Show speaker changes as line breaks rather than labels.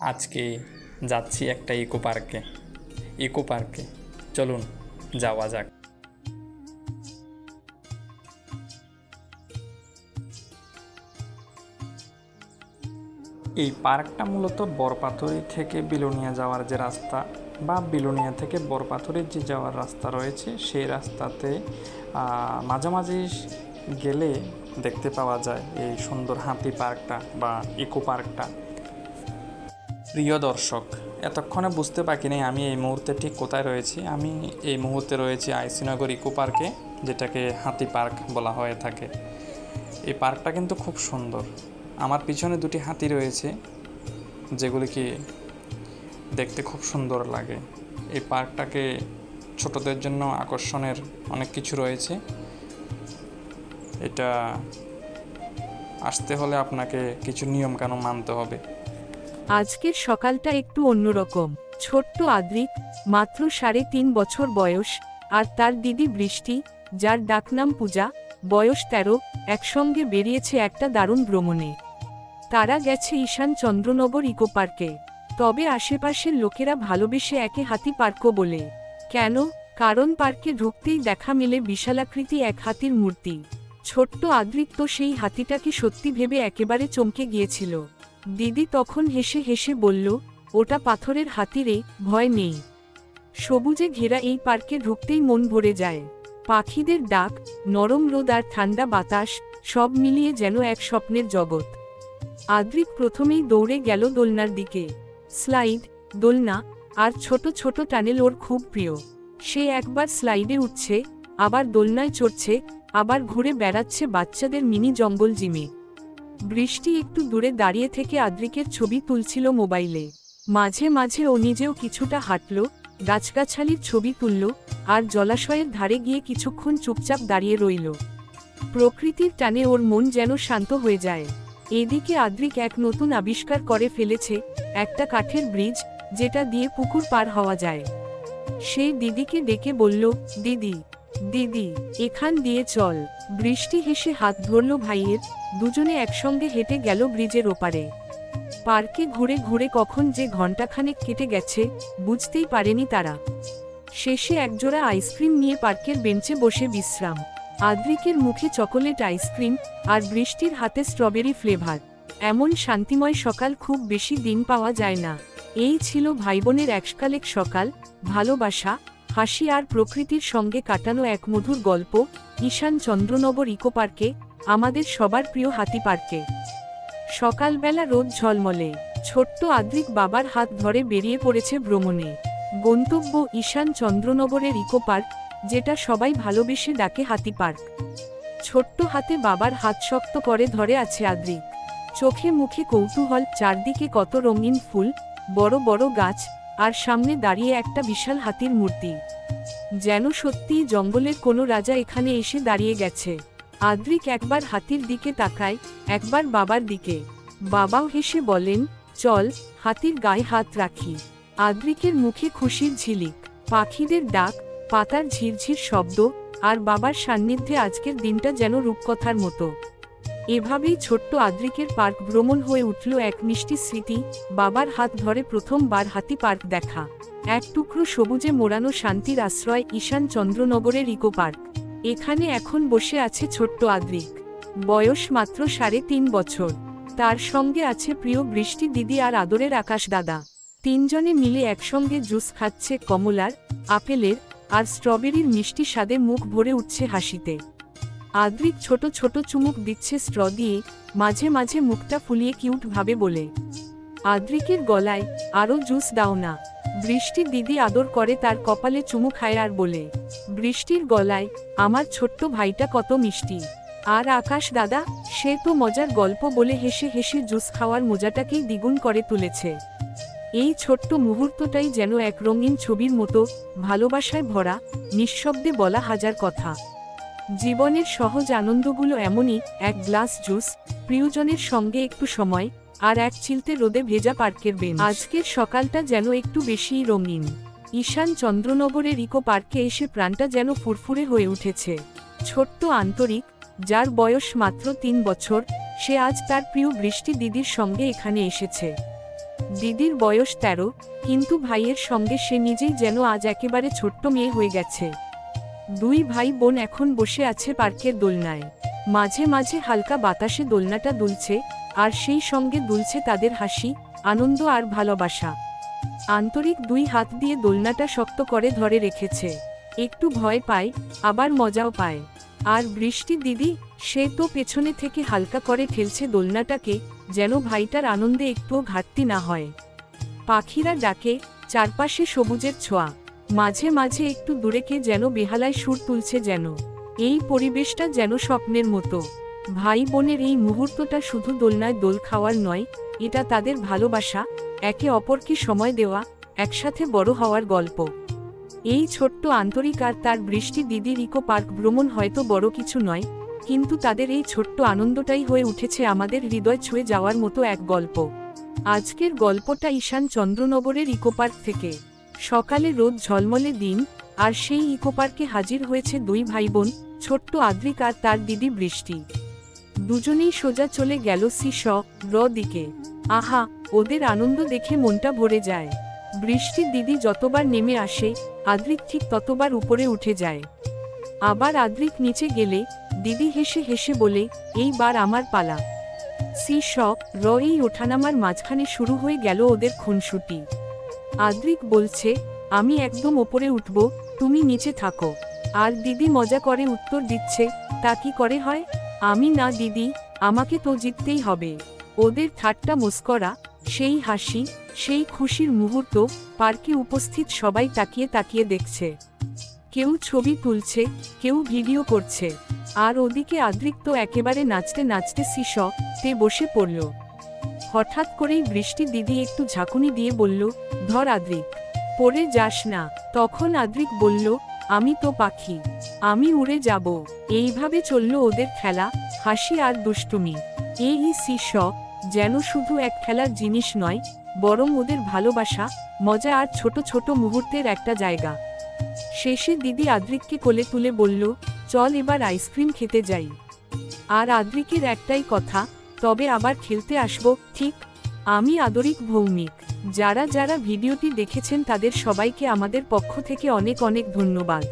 আজকে যাচ্ছি একটা ইকো পার্কে। ইকো পার্কে। চলুন, যাওয়া যাক। এই পার্কটা মূলত বরপাথরি থেকে বিলোনিয়া যাওয়ার যে রাস্তা বা বিলোনিয়া থেকে বরপাথরের যে যাওয়ার রাস্তা রয়েছে, সেই রাস্তাতে মাঝামাঝি গেলে দেখতে পাওয়া যায় এই সুন্দর হাতি পার্কটা বা ইকো পার্কটা। প্রিয় দর্শক, এতক্ষণে বুঝতে বাকি নেই আমি এই মুহূর্তে ঠিক কোথায় রয়েছি। আমি এই মুহূর্তে রয়েছি আইসিনগর ইকো পার্কে, যেটাকে হাতি পার্ক বলা হয়ে থাকে। এই পার্কটা কিন্তু খুব সুন্দর। আমার পিছনে দুটি হাতি রয়েছে যেগুলিকে দেখতে খুব সুন্দর লাগে। এই পার্কটাকে ছোটদের জন্য আকর্ষণের অনেক কিছু রয়েছে। এটা আসতে হলে আপনাকে কিছু নিয়মকানুন মানতে হবে।
আজকের সকালটা একটু অন্যরকম। ছোট্ট আদ্রিক মাত্র সাড়ে তিন বছর বয়স, আর তার দিদি বৃষ্টি, যার ডাকনাম পূজা, বয়স তেরো, একসঙ্গে বেরিয়েছে একটা দারুণ ভ্রমণে। তারা গেছে ঈশান চন্দ্রনগর ইকো পার্কে। তবে আশেপাশের লোকেরা ভালোবেসে একে হাতি পার্কও বলে। কেন? কারণ পার্কে ঢুকতেই দেখা মেলে বিশালাকৃতি এক হাতির মূর্তি। ছোট্ট তো সেই হাতিটাকে সত্যি ভেবে একেবারে চমকে গিয়েছিল। দিদি তখন হেসে হেসে বলল, ওটা পাথরের হাতিরে, ভয় নেই। সবুজে ঘেরা এই পার্কে ঢুকতেই মন ভরে যায়। পাখিদের ডাক, নরম রোদ আর ঠান্ডা বাতাস, সব মিলিয়ে যেন এক স্বপ্নের জগৎ। আদ্রিক প্রথমেই দৌড়ে গেল দোলনার দিকে। স্লাইড, দোলনা আর ছোট ছোট টানেল ওর খুব প্রিয়। সে একবার স্লাইডে উঠছে, আবার দোলনায় চড়ছে, আবার ঘুরে বেড়াচ্ছে বাচ্চাদের মিনি জঙ্গল জিমে। বৃষ্টি একটু দূরে দাঁড়িয়ে থেকে আদ্রিকের ছবি তুলছিল মোবাইলে। মাঝে মাঝে ও নিজেও কিছুটা হাঁটল, গাছগাছালির ছবি তুলল, আর জলাশয়ের ধারে গিয়ে কিছুক্ষণ চুপচাপ দাঁড়িয়ে রইল। প্রকৃতির টানে ওর মন যেন শান্ত হয়ে যায়। এদিকে আদ্রিক এক নতুন আবিষ্কার করে ফেলেছে, একটা কাঠের ব্রিজ, যেটা দিয়ে পুকুর পার হওয়া যায়। সে দিদিকে ডেকে বলল, দিদি দিদি, এখান দিয়ে চল। বৃষ্টি হেসে হাত ধরল ভাইয়ের, দুজনে একসঙ্গে হেঁটে গেল ব্রিজের ওপারে। পার্কে ঘুরে ঘুরে কখন যে ঘণ্টাখানেক কেটে গেছে, বুঝতেই পারেনি তারা। শেষে একজোড়া আইসক্রিম নিয়ে পার্কের বেঞ্চে বসে বিশ্রাম। আদ্রিকের মুখে চকোলেট আইসক্রিম আর বৃষ্টির হাতে স্ট্রবেরি ফ্লেভার। এমন শান্তিময় সকাল খুব বেশি দিন পাওয়া যায় না। এই ছিল ভাইবোনের এককালেক সকাল, ভালোবাসা হাসি আর প্রকৃতির সঙ্গে কাটানো এক মধুর গল্প, ঈশান চন্দ্রনগর ইকো পার্কে, আমাদের সবার প্রিয় হাতি পার্কে। সকালবেলা রোদ ঝলমলে। ছোট্ট আদ্রিক বাবার হাত ধরে বেরিয়ে পড়েছে ভ্রমণে। গন্তব্য ঈশান চন্দ্রনগরের ইকো পার্ক, যেটা সবাই ভালোবেসে ডাকে হাতি পার্ক। ছোট্ট হাতে বাবার হাত শক্ত করে ধরে আছে আদ্রিক। চোখে মুখে কৌতূহল, চারদিকে কত রঙিন ফুল, বড় বড় গাছ আর সামনে দাঁড়িয়ে একটা বিশাল হাতির মূর্তি। যেন সত্যিই জঙ্গলের কোনো রাজা এখানে এসে দাঁড়িয়ে গেছে। আদ্রিক একবার হাতির দিকে তাকায়, একবার বাবার দিকে। বাবাও হেসে বলেন, চল, হাতির গায়ে হাত রাখি। আদ্রিকের মুখে খুশির ঝিলিক, পাখিদের ডাক, পাতার ঝিরঝির শব্দ, আর বাবার সান্নিধ্যে আজকের দিনটা যেন রূপকথার মতো। এভাবেই ছোট্ট আদ্রিকের পার্ক ভ্রমণ হয়ে উঠল এক মিষ্টি স্মৃতি, বাবার হাত ধরে প্রথমবার হাতি পার্ক দেখা। এক টুকরো সবুজে মোড়ানো শান্তির আশ্রয় ঈশান চন্দ্রনগরের ইকো পার্ক। এখানে এখন বসে আছে ছোট্ট আদ্রিক। বয়স মাত্র সাড়ে তিন বছর। তার সঙ্গে আছে প্রিয় বৃষ্টি দিদি আর আদরের আকাশ দাদা। তিনজনে মিলে একসঙ্গে জুস খাচ্ছে কমলার, আপেলের আর স্ট্রবেরির মিষ্টি স্বাদে মুখ ভরে উঠছে হাসিতে। আদ্রিক ছোট ছোট চুমুক দিচ্ছে স্ট্র দিয়ে মাঝে মাঝে মুখটা ফুলিয়ে কিউট ভাবে বলে, আদ্রিকের গলায় আরও জুস দাও না। বৃষ্টি দিদি আদর করে তার কপালে চুমু খায় আর বলে, বৃষ্টির গলায় আমার ছোট্ট ভাইটা কত মিষ্টি। আর আকাশ দাদা, সে তো মজার গল্প বলে হেসে হেসে জুস খাওয়ার মজাটাকেই দ্বিগুণ করে তুলেছে। এই ছোট্ট মুহূর্তটাই যেন এক রঙিন ছবির মতো ভালোবাসায় ভরা, নিঃশব্দে বলা হাজার কথা। জীবনের সহজ আনন্দগুলো এমনই, এক গ্লাস জুস, প্রিয়জনের সঙ্গে একটু সময়, আর এক চিলতে রোদে ভেজা পার্কের বেঞ্চ। আজকের সকালটা যেন একটু বেশিই রঙিন। ঈশান চন্দ্রনগরের ইকো পার্কে এসে প্রাণটা যেন ফুরফুরে হয়ে উঠেছে। ছোট্ট আন্তরিক, যার বয়স মাত্র তিন বছর, সে আজ তার প্রিয় বৃষ্টি দিদির সঙ্গে এখানে এসেছে। দিদির বয়স তেরো, কিন্তু ভাইয়ের সঙ্গে সে নিজেই যেন আজ একেবারে ছোট্ট মেয়ে হয়ে গেছে। দুই ভাই বোন এখন বসে আছে পার্কের দোলনায়। মাঝে মাঝে হালকা বাতাসে দোলনাটা দুলছে, আর সেই সঙ্গে দুলছে তাদের হাসি, আনন্দ আর ভালোবাসা। আন্তরিক দুই হাত দিয়ে দোলনাটা শক্ত করে ধরে রেখেছে। একটু ভয় পায়, আবার মজাও পায়। আর বৃষ্টি দিদি, সে তো পেছনে থেকে হালকা করে ঠেলছে দোলনাটাকে, যেন ভাইটার আনন্দে একটুও ঘাটতি না হয়। পাখিরা ডাকে, চারপাশে সবুজের ছোঁয়া। মাঝে মাঝে একটু দূরেকে যেন বেহালায় সুর তুলছে যেন। এই পরিবেশটা যেন স্বপ্নের মতো। ভাই বোনের এই মুহূর্তটা শুধু দোলনায় দোল খাওয়ার নয়, এটা তাদের ভালোবাসা, একে অপরকে সময় দেওয়া, একসাথে বড় হওয়ার গল্প। এই ছোট্ট আন্তরিক আর তার বৃষ্টি দিদির ইকো পার্ক ভ্রমণ হয়তো বড় কিছু নয়, কিন্তু তাদের এই ছোট্ট আনন্দটাই হয়ে উঠেছে আমাদের হৃদয় ছুঁয়ে যাওয়ার মতো এক গল্প। আজকের গল্পটা ঈশান চন্দ্রনগরের ইকো পার্ক থেকে। সকালে রোদ ঝলমলে দিন, আর সেই ইকো পার্কে হাজির হয়েছে দুই ভাই বোন ছোট্ট আদ্রিক আর তার দিদি বৃষ্টি। দুজনেই সোজা চলে গেল সি স র দিকে। আহা, ওদের আনন্দ দেখে মনটা ভরে যায়। বৃষ্টির দিদি যতবার নেমে আসে, আদ্রিক ঠিক ততবার উপরে উঠে যায়। আবার আদ্রিক নিচে গেলে, দিদি হেসে হেসে বলে এইবার আমার পালা। সি স র এই ওঠানামার মাঝখানে শুরু হয়ে গেল ওদের খুনসুটি। আদ্রিক বলছে, আমি একদম ওপরে উঠব, তুমি নিচে থাকো। আর দিদি মজা করে উত্তর দিচ্ছে, তা কি করে হয়? আমি না, দিদি, আমাকে তো জিততেই হবে। ওদের ঠাট্টা মস্করা, সেই হাসি, সেই খুশির মুহূর্ত, পার্কে উপস্থিত সবাই তাকিয়ে তাকিয়ে দেখছে। কেউ ছবি তুলছে, কেউ ভিডিও করছে। আর ওদিকে আদ্রিক তো একেবারে নাচতে নাচতে সিস তে বসে পড়ল। হঠাৎ করেই বৃষ্টি দিদি একটু ঝাঁকুনি দিয়ে বলল, ধর আদ্রিক, পড়ে যাস না। তখন আদ্রিক বলল, আমি তো পাখি, আমি উড়ে যাব। এইভাবে চলল ওদের খেলা, হাসি আর দুষ্টুমি। এই সিস যেন শুধু এক খেলার জিনিস নয়, বরং ওদের ভালোবাসা, মজা আর ছোট ছোট মুহূর্তের একটা জায়গা। শেষে দিদি আদ্রিককে কোলে তুলে বলল, চল এবার আইসক্রিম খেতে যাই। আর আদ্রিকের একটাই কথা তবে আবার খেলতে আসব, ঠিক? আমি আদরিক ভৌমিক। যারা যারা ভিডিওটি দেখেছেন তাদের সবাইকে আমাদের পক্ষ থেকে অনেক অনেক ধন্যবাদ।